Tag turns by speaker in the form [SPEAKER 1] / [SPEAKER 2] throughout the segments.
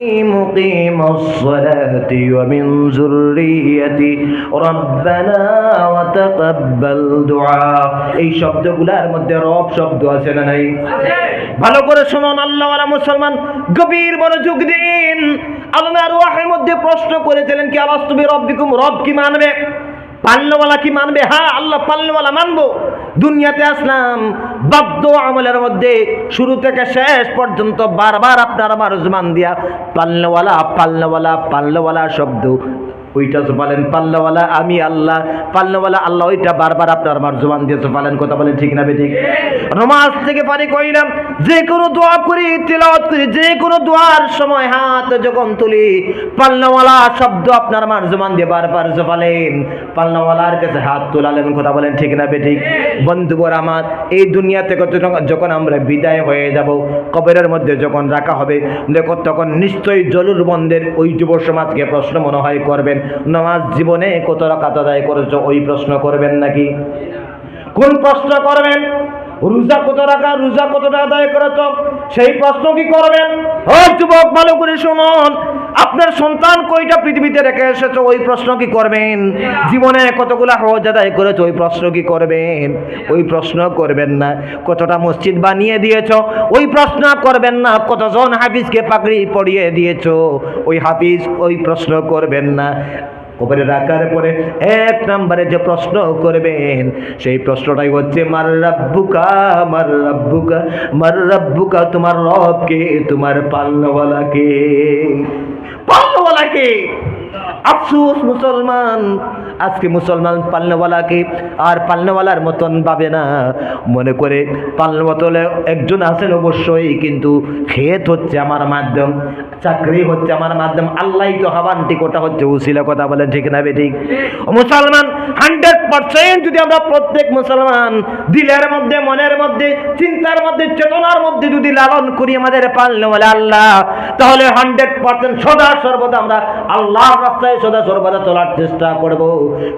[SPEAKER 1] مقيم الصلاة ومن ذريتي ربنا وتقبل دعاء এই শব্দগুলোর মধ্যে রব শব্দ আছে না নাই ভালো করে শুনুন আল্লাহ মুসলমান গভীর মনোযোগ দিন আল্লাহ রুহের মধ্যে প্রশ্ন করেছিলেন কি আলাস্তুবি রব্বিকুম রব কি মানবে পাল্লওয়ালা কি মানবে হ্যাঁ আল্লাহ পাল্লওয়ালা মানবো দুনিয়াতে আসলাম বাদ্য আমলের মধ্যে শুরু থেকে শেষ পর্যন্ত বারবার আপনার আমার জমান দিয়া, পাল্লওয়ালা পাল্লওয়ালা পাল্লওয়ালা শব্দ। ওইটা বলেন, পাল্লাওয়ালা, আমি আল্লাহ, পাল্লাওয়ালা আল্লাহ, ওইটা বারবার আপনার আমার জবান দিয়েছে পালেন কথা বলেন ঠিক না বেঠিক? নমাজ থেকে পারি কইলাম যে কোনো দোয়া করি, তেলাওয়াত করি, যে কোনো দোয়ার সময় হাত যখন তুলি, পাল্লাওয়ালা শব্দ আপনার আমার জবান দিয়ে বারবার জবালেন পাল্লাওয়ালার কাছে হাত তোলালেন, কথা বলেন ঠিক না বেঠিক? বন্ধুবর আমার, এই দুনিয়া থেকে যখন- আমরা বিদায় হয়ে যাব, কবরের মধ্যে যখন রাখা হবে তখন নিশ্চয়ই জলুর বন্ধের ওই যুব সমাজকে প্রশ্ন মনে হয় করবেন নামাজ জীবনে কত রাকাত আদায় করেছ? ওই প্রশ্ন করবেন নাকি? কোন প্রশ্ন করবেন? রোজা কত টাকা রোজা কতটা আদায় করেছ? সেই প্রশ্ন কি করবেন? ও যুবক, ভালো করে শুনুন। আপনার সন্তান কয়টা পৃথিবীতে রেখে এসেছ? ওই প্রশ্ন কি করবেন? জীবনে কতগুলা হজ আদায় করেছ, ওই প্রশ্ন কি করবেন? ওই প্রশ্ন করবেন না। কতটা মসজিদ বানিয়ে দিয়েছ, ওই প্রশ্ন করবেন না। কতজন হাফিজকে পাকড়ি পড়িয়ে দিয়েছ, ওই হাফিজ ওই প্রশ্ন করবেন না। কবরে রাখার পরে এক নম্বরে যে প্রশ্ন করবেন, সেই প্রশ্নটাই হচ্ছে, মার রাব্বুকা মার রাব্বুকা মার রাব্বুকা, তোমার রবকে, তোমার পাল্লাওয়ালাকে পাল্লাওয়ালাকে আফসুস মুসলমান। আজকে মুসলমান পাল্লাওয়ালাকে আর পাল্লাওয়ালার মতন পাবে না। মনে করে পাল্লাওয়াতলে একজন আছেন অবশ্যই কিন্তু খেত হচ্ছে আমার মাধ্যম চাকরি হচ্ছে আমার মাধ্যম আল্লাহ তো হাবান টিকোটা হচ্ছে উসিলা কথা বলেন ঠিক না বেঠিক মুসলমান হান্ড্রেড পার্সেন্ট যদি আমরা প্রত্যেক মুসলমান দিলের মধ্যে, মনের মধ্যে, চিন্তার মধ্যে, চেতনার মধ্যে যদি লালন করি আমাদের পালনে বলে আল্লাহ, তাহলে হান্ড্রেড পার্সেন্ট সদা সর্বদা আমরা আল্লাহর রাস্তায় সদা সর্বদা চলার চেষ্টা করব।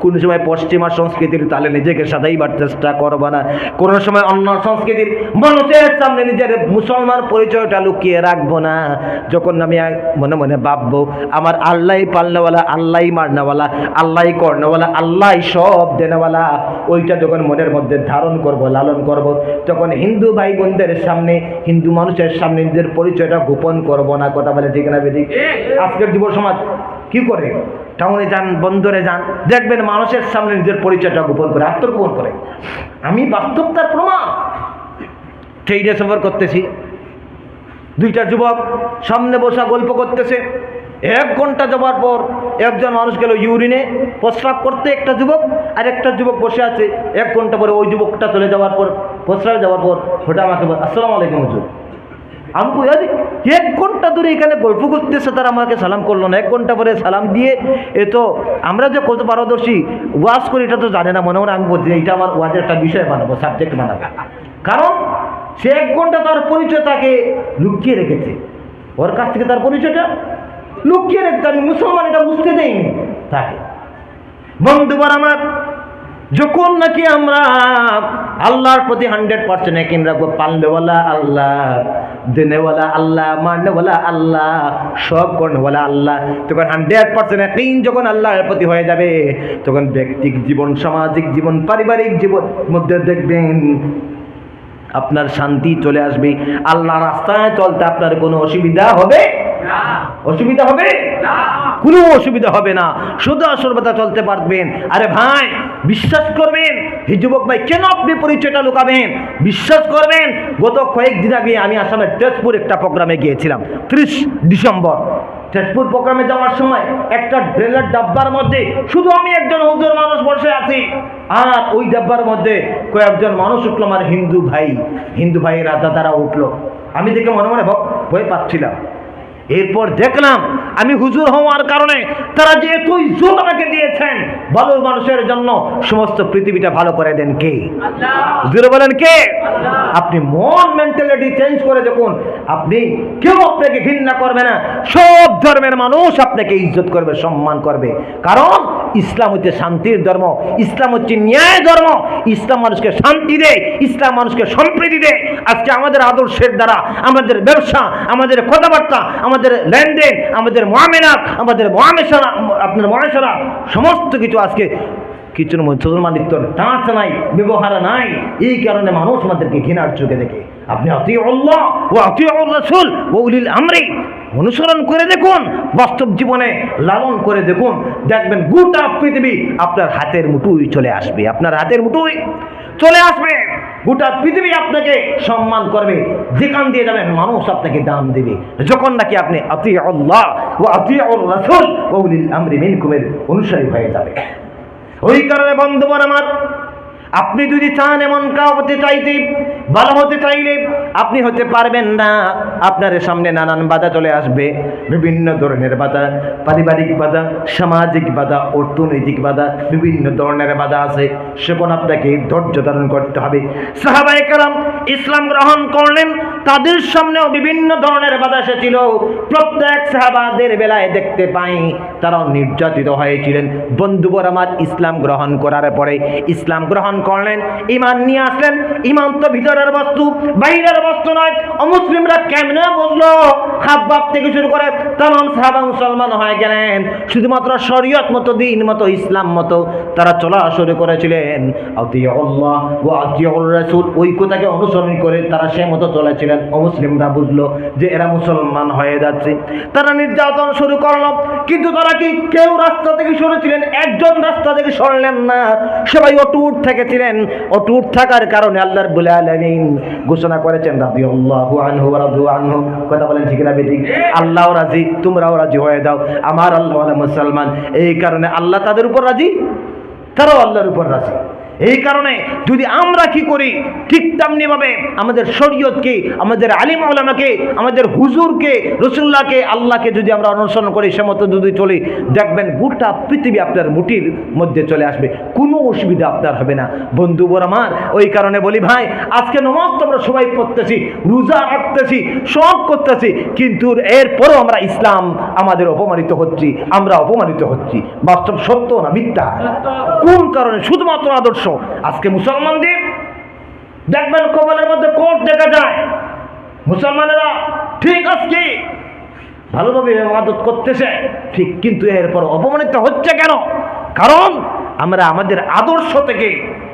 [SPEAKER 1] কোন সময় পশ্চিমা সংস্কৃতির তালে নিজেকে সাজাইবার চেষ্টা করব না। কোন সময় অন্য সংস্কৃতির মানুষের সামনে নিজের মুসলমান পরিচয়টা লুকিয়ে রাখব না। যখন আমি মনে মনে ভাববো, আমার আল্লাহ পালনেওয়ালা আল্লাহ মারনেওয়ালা আল্লাহ কর্নেওয়ালা আল্লাহ সব দেনেওয়ালা ওইটা যখন মনের মধ্যে ধারণ করব, লালন করব, তখন হিন্দু ভাই বোনদের সামনে, হিন্দু মানুষের সামনে নিজের পরিচয়টা গোপন করব না, কথা বলে ঠিক না বেদিক আজকের যুব সমাজ কি করে? টাউনে যান, বন্দরে যান, দেখবেন মানুষের সামনে নিজের পরিচয়টা গোপন করে, আত্মগোপন করে। আমি বাস্তবতার প্রমাণ। ট্রেনে সফর করতেছি। দুইটা যুবক সামনে বসা গল্প করতেছে। এক ঘণ্টা যাওয়ার পর একজন মানুষ গেল ইউরিনে, প্রস্রাব করতে একটা যুবক আর একটা যুবক বসে আছে। এক ঘণ্টা পরে ওই যুবকটা চলে যাওয়ার পর, প্রস্রাব যাওয়ার পর ওটা আমাকে আসসালামু আলাইকুম হুজুর। আমি কই এক ঘণ্টা ধরে এখানে গল্প করতেছে, তারা আমাকে সালাম করল না। এক ঘণ্টা পরে সালাম দিয়ে, এ তো আমরা যে কত পারদর্শী, ওয়াজ করি, এটা তো জানে না। মনে মনে আমি বলছি, এটা আমার ওয়াজের একটা বিষয় বানাবো সাবজেক্ট বানাবো। কারণ সে এক ঘণ্টা তার পরিচয় তাকে লুকিয়ে রেখেছে। ওর কাছ থেকে তার পরিচয়টা লুকিয়ে রেখেছে আমি মুসলমান এটা বুঝতে দেয়নি। তাকে। বন্ধুবার আমার, যখন নাকি আমরা আল্লাহর প্রতি হান্ড্রেড পার্সেন্ট একিন রাখব, পালনেওয়ালা আল্লাহ, দেনেওয়ালা আল্লাহ মারনেওয়ালা আল্লাহ সব করনেওয়ালা আল্লাহ, তখন হান্ড্রেড পার্সেন্ট একিন যখন আল্লাহর প্রতি হয়ে যাবে, তখন ব্যক্তিক জীবন, সামাজিক জীবন, পারিবারিক জীবন মধ্যে দেখবেন আপনার শান্তি চলে আসবে। আল্লাহ রাস্তায় চলতে আপনার কোনো অসুবিধা হবে? অসুবিধা হবে? কোনো অসুবিধা হবে না। শুধু সর্বদা চলতে পারবেন। আরে ভাই বিশ্বাস করবেন? হে যুবক ভাই কেন আপনি পরিচয়টা লুকাবেন? বিশ্বাস করবেন? গত কয়েকদিন আগে আমি আসামের তেজপুর একটা প্রোগ্রামে গিয়েছিলাম ত্রিশ ডিসেম্বর। তেজপুর প্রোগ্রামে যাওয়ার সময় একটা ড্রেনের ডাব্বার মধ্যে শুধু আমি একজন হুজুর মানুষ বসে আছি। আর ওই ডাব্বার মধ্যে কয়েকজন মানুষ উঠল আমার হিন্দু ভাই। হিন্দু ভাইয়েরা দাদারা উঠল। আমি দেখে মনে মনে ভয় পাচ্ছিলাম। এরপর দেখলাম আমি হুজুর হওয়ার কারণে তারা যে এত ইজ্জত আমাকে দিয়েছেন ভালো মানুষের জন্য সমস্ত পৃথিবীটা ভালো করে দেন কে? হুজুরে বলেন কে? আপনি মন মেন্টালিটি চেঞ্জ করে দেখুন আপনি কেউ আপনাকে ঘৃণা করবে না সব সব ধর্মের মানুষ আপনাকে ইজ্জত করবে সম্মান করবে। কারণ ইসলাম হচ্ছে শান্তির ধর্ম ইসলাম হচ্ছে ন্যায় ধর্ম ইসলাম মানুষকে শান্তি দেয় ইসলাম মানুষকে সম্প্রীতি দেয় আজকে আমাদের আদর্শের দ্বারা আমাদের ব্যবসা আমাদের কথাবার্তা আমাদের লেনদেন, আমাদের মহামেনাত আমাদের মহামেশারা আপনার মহামেশারা সমস্ত কিছু আজকে কিছুর মুসলমানিত্ব টাঁচ নাই, ব্যবহার নাই। এই কারণে মানুষ আমাদেরকে ঘৃণার চোখে দেখে। আপনি অতি আল্লাহ ও অতি রসুল ও উলিল আমরি। অনুসরণ করে দেখুন, বাস্তব জীবনে লালন করে দেখুন। দেখবেন গোটা পৃথিবী আপনার হাতের মুঠুই চলে আসবে, আপনার হাতের মুঠুই চলে আসবে। গোটা পৃথিবী আপনাকে সম্মান করবে, যেখান দিয়ে যাবেন মানুষ আপনাকে দাম দেবে। যখন নাকি আপনি আতি আল্লাহ ও অতি রসুল অনুসারী হয়ে যাবে। ওই কারণে বন্ধুবন আমার আপনি যদি চান এমন কাউ হতে চাইতে, ভালো হতে চাইলে আপনি হতে পারবেন না। আপনার সামনে নানান বাধা চলে আসবে। বিভিন্ন ধরনের বাধা, পারিবারিক বাধা, সামাজিক বাধা, অর্থনৈতিক বাধা, বিভিন্ন ধরনের বাধা আছে। সেগুলো আপনাকে ধৈর্য ধারণ করতে হবে। সাহাবাই কালাম ইসলাম গ্রহণ করলেন। তাদের সামনেও বিভিন্ন ধরনের বাধা এসেছিল। প্রত্যেক সাহাবাদের বেলায় দেখতে পাই, তারাও নির্যাতিত হয়েছিলেন। বন্ধুবর আমার ইসলাম গ্রহণ করার পরে, ইসলাম গ্রহণ করলেন। ইমান নিয়ে আসলেন। ইমান তো ভিতরের বস্তু, বাইরের বস্তু নয়। অমুসলিমরা কেমনে বুঝলো? থেকে শুরু করে তাম সাহাবা মুসলমান হয়ে গেলেন। শুধুমাত্র শরীয়ত মতো, দিন মতো, ইসলাম মতো তারা চলা শুরু করেছিলেন। কথাকে অনুসরণ করে তারা সে মতো চলেছিলেন। অমুসলিমরা বুঝলো যে এরা মুসলমান হয়ে যাচ্ছে। তারা নির্যাতন শুরু করল। কিন্তু তারা কি কেউ রাস্তা থেকে সরেছিলেন একজন রাস্তা থেকে সরলেন না। সবাই অটুট থেকেছিলেন অটুট থাকার কারণে আল্লাহ রব্বুল আলামিন ঘোষণা করেছেন, রাদিয়াল্লাহু আনহু ওয়া রাদু আনহু। কথা বলেন ঠিক না বেঠিক? আল্লাহও রাজি, তোমরাও রাজি, হয়ে যাও। আমার আল্লাহ মুসলমান। এই কারণে আল্লাহ তাদের উপর রাজি, তারাও আল্লাহর উপর রাজি। এই কারণে যদি আমরা কি করি, ঠিক তেমনিভাবে আমাদের শরীয়তকে, আমাদের আলিম আলামাকে আমাদের হুজুরকে রসুল্লাহকে আল্লাহকে যদি আমরা অনুসরণ করি, সে মতো যদি চলি, দেখবেন গোটা পৃথিবী আপনার মুঠির মধ্যে চলে আসবে। কোনো অসুবিধা আপনার হবে না। বন্ধু বর আমার, ওই কারণে বলি ভাই, আজকে নমাজ আমরা সবাই পড়তেছি, রোজা রাখতেছি, সব করতেছি, কিন্তু এরপরও আমরা ইসলাম আমাদের অপমানিত হচ্ছি, আমরা অপমানিত হচ্ছি। বাস্তব সত্য না মিথ্যা? কোন কারণে? শুধুমাত্র আদর্শ। আজকে মুসলমানদের, দেখবেন কবলের মধ্যে কোট দেখা যায়। মুসলমানেরা, ঠিক আজকে ভালোভাবে ইবাদত করতেছে, ঠিক কিন্তু এরপর অপমানিত হচ্ছে কেন? কারণ আমরা আমাদের আদর্শ থেকে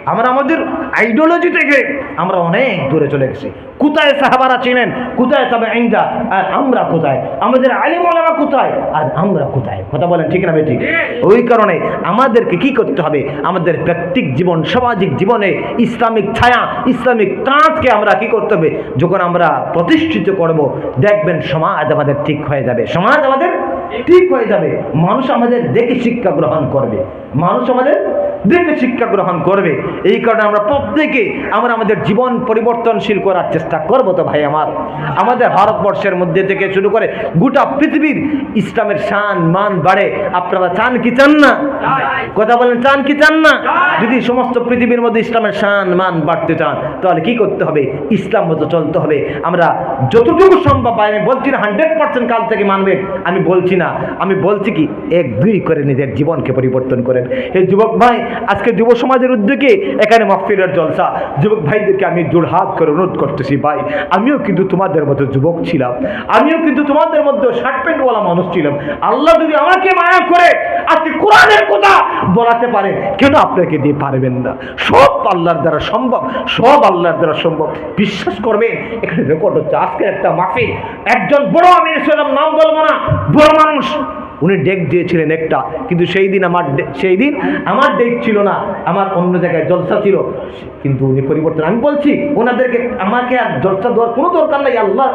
[SPEAKER 1] আমরা আমাদের আইডিওলজি থেকে আমরা অনেক দূরে চলে গেছি। কোথায় সাহাবারা চিনেন কোথায় তবে আইন্দা আর আমরা কোথায়? আমাদের আলিমলামা কোথায়? আর আমরা কোথায়? কথা বলেন ঠিক না বেঠিক ওই কারণে আমাদেরকে কি করতে হবে? আমাদের ব্যক্তিক জীবন সামাজিক জীবনে ইসলামিক ছায়া ইসলামিক তাঁতকে আমরা কি করতে হবে? যখন আমরা প্রতিষ্ঠিত করব দেখবেন সমাজ আমাদের ঠিক হয়ে যাবে। সমাজ আমাদের ঠিক হয়ে যাবে। মানুষ আমাদের দেখে শিক্ষা গ্রহণ করবে। মানুষ আমাদের দেখে শিক্ষা গ্রহণ করবে। এই কারণে আমরা প্রত্যেকে আমরা আমাদের জীবন পরিবর্তনশীল করার চেষ্টা করব তো ভাই আমার। আমাদের ভারতবর্ষের মধ্যে থেকে শুরু করে গোটা পৃথিবীর ইসলামের শান, মান বাড়ে। আপনারা চান কি চান না? কথা বলেন, চান কি চান না? যদি সমস্ত পৃথিবীর মধ্যে ইসলামের শান, মান বাড়তে চান, তাহলে কি করতে হবে? ইসলাম মতো চলতে হবে। আমরা যতটুকু সম্ভব আমি বলছি না, হান্ড্রেড পার্সেন্ট কাল থেকে মানবেন। আমি বলছি না, আমি বলছি কি, এক দুই করে নিজের জীবনকে পরিবর্তন করেন। এই যুবক ভাই আজকে যুব সমাজের উদ্যোগে এখানে মাহফিলের জলসা। যুবক ভাইদেরকে আমি জোর হাত করে অনুরোধ করতেছি, ভাই, আমিও কিন্তু তোমাদের মতো যুবক ছিলাম। আমিও কিন্তু তোমাদের মধ্যে শার্ট প্যান্টওয়ালা মানুষ ছিলাম। আল্লাহ যদি আমাকে মায়া করে আজকে কোরআনের কথা বলাতে পারে, কেন আপনাকে দিয়ে পারবেন না? সব আল্লাহর দ্বারা সম্ভব, সব আল্লাহর দ্বারা সম্ভব। বিশ্বাস করবেন এখানে রেকর্ড হচ্ছে। আজকে একটা মাফিল একজন বড় সালাম নাম বলব না, বড় মানুষ। উনি ডেক দিয়েছিলেন একটা। কিন্তু সেই দিন আমার সেই দিন আমার ডেক ছিল না, আমার অন্য জায়গায় জলসা ছিল। কিন্তু উনি পরিবর্তন, আমি বলছি, ওনাদেরকে আমাকে আর জলসা দেওয়ার কোনো দরকার নাই, আল্লাহ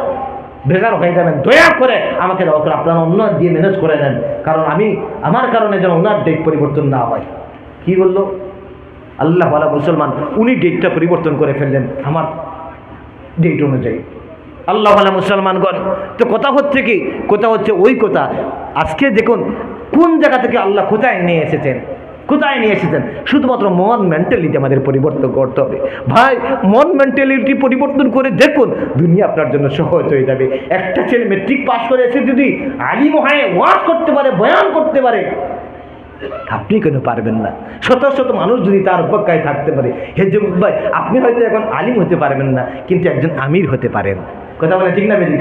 [SPEAKER 1] বেকার হয়ে যাবেন, দয়া করে আমাকে দেওয়া করে আপনারা অন্য দিয়ে ম্যানেজ করে নেন কারণ আমি, আমার কারণে যেন ওনার ডেট পরিবর্তন না হয়। কি বলল? আল্লাহ বলা মুসলমান, উনি ডেটটা পরিবর্তন করে ফেললেন, আমার ডেট অনুযায়ী। আল্লাহ মুসলমানগণ। তো কথা হচ্ছে কি? কথা হচ্ছে ওই কথা। আজকে দেখুন, কোন জায়গা থেকে আল্লাহ কোথায় নিয়ে এসেছেন? কোথায় নিয়ে এসেছেন। শুধুমাত্র মন মেন্টালিটি আমাদের পরিবর্তন করতে হবে। ভাই, মন মেন্টালিটি পরিবর্তন করে দেখুন, দুনিয়া আপনার জন্য সহজ হয়ে যাবে। একটা ছেলে মেট্রিক পাস করে এসে যদি আলিম হয় ওয়াজ করতে পারে, বয়ান করতে পারে, আপনি কেন পারবেন না? শত শত মানুষ যদি তার উপকায় থাকতে পারে, হে ভাই, আপনি হয়তো এখন আলিম হতে পারবেন না, কিন্তু একজন আমির হতে পারেন। কথা বলে ঠিক না বেদি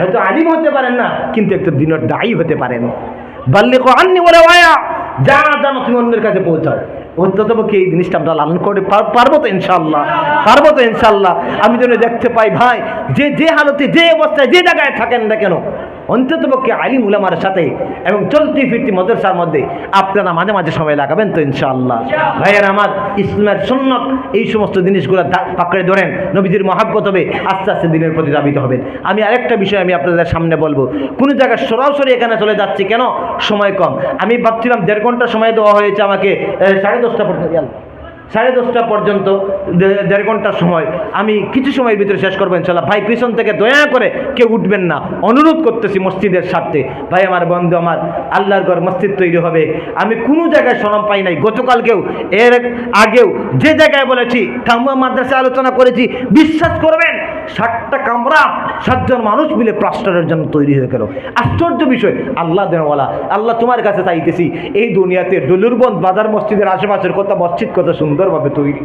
[SPEAKER 1] হয়তো আলিম হতে পারেন না কিন্তু একটু দিনের দায়ী হতে পারেন। বাল্যে আননি বলে ওয়া যা জানো তুমি অন্যের কাছে পৌঁছাও। অন্ততপক্ষে এই জিনিসটা আমরা লালন করে পারব তো ইনশাল্লাহ পারব তো ইনশাল্লাহ আমি যেন দেখতে পাই ভাই যে যে হালতে যে অবস্থায় যে জায়গায় থাকেন না কেন অন্ততপক্ষে আলিম উলামার সাথে এবং চলতি ফিরতি মদরসার মধ্যে আপনারা মাঝে মাঝে সময় লাগাবেন তো ইনশাআল্লাহ। ভাইয়ের আমার ইসলামের সুন্নত, এই সমস্ত জিনিসগুলো পাকড়ে ধরেন, নবীজির মহাব্বত হবে, আস্তে আস্তে দিনের প্রতি দাবিত হবেন আমি আরেকটা বিষয় আমি আপনাদের সামনে বলব। কোনো জায়গায় সরাসরি এখানে চলে যাচ্ছি কেন? সময় কম। আমি ভাবছিলাম দেড় ঘণ্টা সময় দেওয়া হয়েছে আমাকে সাড়ে দশটা পর্যন্ত। সাড়ে দশটা পর্যন্ত দেড় ঘণ্টার সময়। আমি কিছু সময়ের ভিতরে শেষ করব, ইনশাল্লাহ। ভাই, পিছন থেকে দয়া করে কেউ উঠবেন না। অনুরোধ করতেছি মসজিদের স্বার্থে। ভাই, আমার বন্ধু, আমার আল্লাহর ঘর মসজিদ তৈরি হবে। আমি কোনো জায়গায় সরম পাই নাই। গতকালকেও, এর আগেও, যে জায়গায় বলেছি কামুয়া মাদ্রাসা আলোচনা করেছি, বিশ্বাস করবেন ষাটটা কামরা, সাতজন মানুষ মিলে প্লাস্টারের জন্য তৈরি হয়ে গেল। আশ্চর্য বিষয়, আল্লাহ দেওয়ালা, আল্লাহ তোমার কাছে চাইতেছি, এই দুনিয়াতে ডলুরবন্দ বাজার মসজিদের আশেপাশের কথা, মসজিদ কত সুন্দরভাবে তৈরি।